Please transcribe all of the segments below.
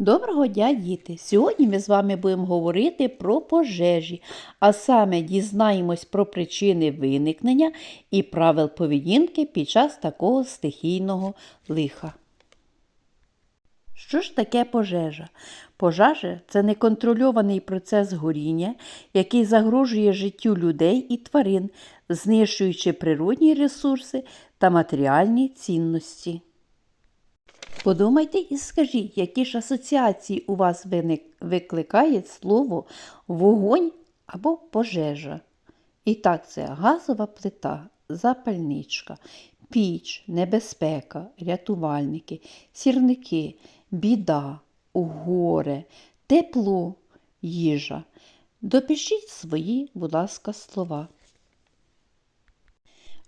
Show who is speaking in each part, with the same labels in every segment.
Speaker 1: Доброго дня, діти! Сьогодні ми з вами будемо говорити про пожежі, а саме дізнаємось про причини виникнення і правил поведінки під час такого стихійного лиха. Що ж таке пожежа? Пожежа це неконтрольований процес горіння, який загрожує життю людей і тварин, знищуючи природні ресурси та матеріальні цінності. Подумайте і скажіть, які ж асоціації у вас виник, викликає слово вогонь або пожежа. І так, це газова плита, запальничка, піч, небезпека, рятувальники, сірники, біда, горе, тепло, їжа. Допишіть свої, будь ласка, слова.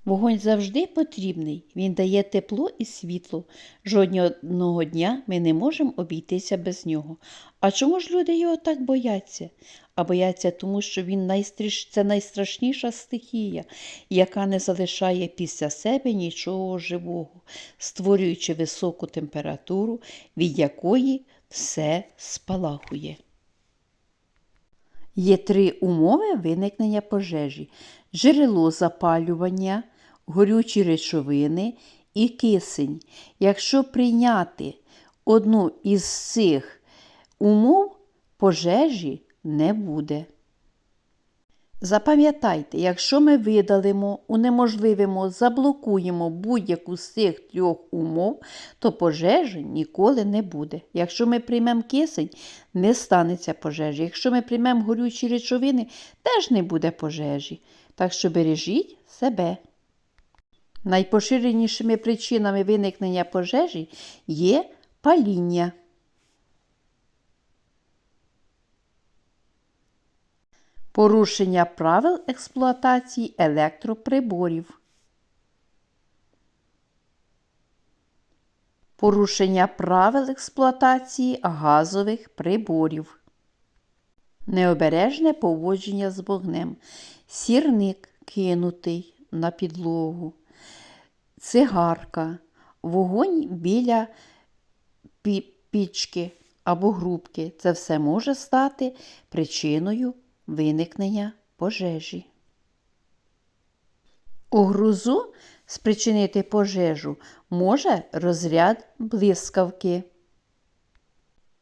Speaker 1: Вогонь завжди потрібний, він дає тепло і світло. Жодного дня ми не можемо обійтися без нього. А чому ж люди його так бояться? А бояться тому, що він найстріш... це найстрашніша стихія, яка не залишає після себе нічого живого, створюючи високу температуру, від якої все спалахує. Є три умови виникнення пожежі: джерело запалювання, горючі речовини і кисень. Якщо прийняти одну із цих умов, пожежі не буде. Запам'ятайте, якщо ми видалимо, унеможливимо, заблокуємо будь-яку з цих трьох умов, то пожежі ніколи не буде. Якщо ми приймемо кисень, не станеться пожежі. Якщо ми приймемо горючі речовини, теж не буде пожежі. Так що бережіть себе. Найпоширенішими причинами виникнення пожежі є паління. Порушення правил експлуатації електроприборів. Порушення правил експлуатації газових приборів. Необережне поводження з вогнем. Сірник кинутий на підлогу. Цигарка. Вогонь біля пічки або грубки. Це все може стати причиною виникнення пожежі. У грузу спричинити пожежу може розряд блискавки.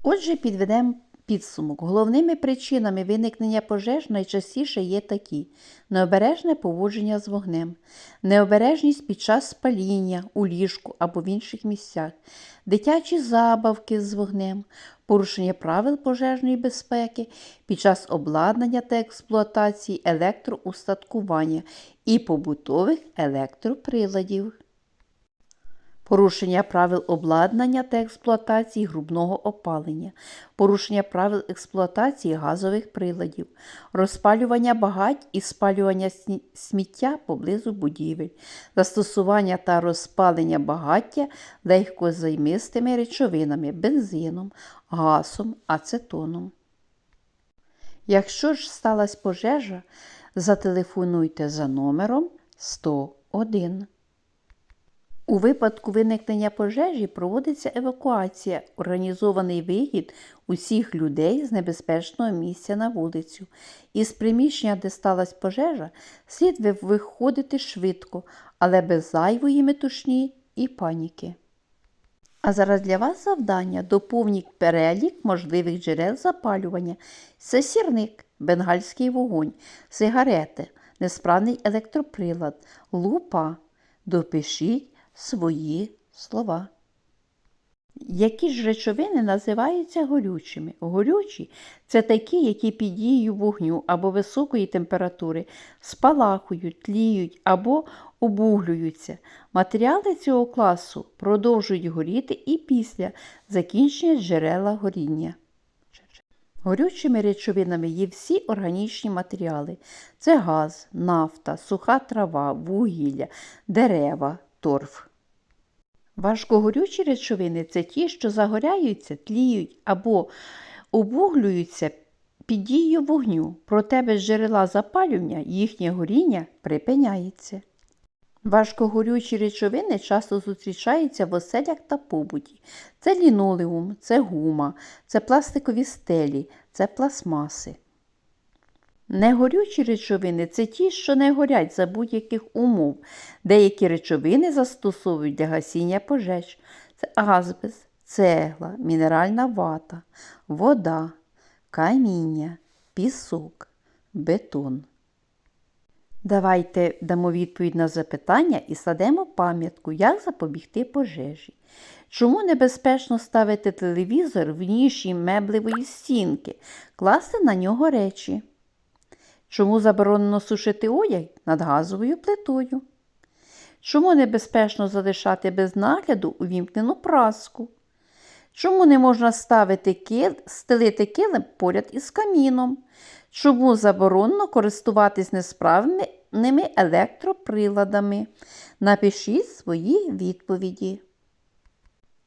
Speaker 1: Отже, підведемо підсумок. Головними причинами виникнення пожеж найчастіше є такі: необережне поводження з вогнем, необережність під час спаління у ліжку або в інших місцях, дитячі забавки з вогнем, порушення правил пожежної безпеки під час обладнання та експлуатації електроустаткування і побутових електроприладів. Порушення правил обладнання та експлуатації грубного опалення, порушення правил експлуатації газових приладів, розпалювання багать і спалювання сміття поблизу будівель, застосування та розпалення багаття легкозаймистими речовинами, бензином, газом, ацетоном. Якщо ж сталася пожежа, зателефонуйте за номером 101. У випадку виникнення пожежі проводиться евакуація, організований вихід усіх людей з небезпечного місця на вулицю. Із приміщення, де сталася пожежа, слід виходити швидко, але без зайвої метушні і паніки. А зараз для вас завдання доповніть перелік можливих джерел запалювання. Це сірник, бенгальський вогонь, сигарети, несправний електроприлад, лупа. Допишіть свої слова. Які ж речовини називаються горючими? Горючі це такі, які під дією вогню або високої температури спалахують, тліють або обуглюються. Матеріали цього класу продовжують горіти і після закінчення джерела горіння. Горючими речовинами є всі органічні матеріали: це газ, нафта, суха трава, вугілля, дерева, торф. Важкогорючі речовини це ті, що загоряються, тліють або обуглюються під дією вогню, проте без джерела запалювання їхнє горіння припиняється. Важкогорючі речовини часто зустрічаються в оселях та побуті. Це лінолеум, це гума, це пластикові стелі, це пластмаси. Негорючі речовини це ті, що не горять за будь-яких умов. Деякі речовини застосовують для гасіння пожеж. Це азбест, цегла, мінеральна вата, вода, каміння, пісок, бетон. Давайте дамо відповідь на запитання і складемо пам'ятку, як запобігти пожежі. Чому небезпечно ставити телевізор в ніші меблевої стінки, класти на нього речі? Чому заборонено сушити одяг над газовою плитою? Чому небезпечно залишати без нагляду увімкнену праску? Чому не можна ставити кил... стелити килим поряд із каміном? Чому заборонено користуватись несправними електроприладами? Напишіть свої відповіді.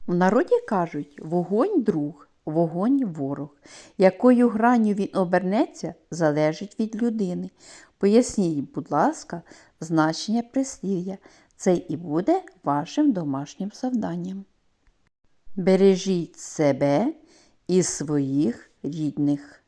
Speaker 1: В народі кажуть вогонь друг, вогонь ворог. Якою гранню він обернеться, залежить від людини. Поясніть, будь ласка, значення прислів'я. Це і буде вашим домашнім завданням. Бережіть себе і своїх рідних.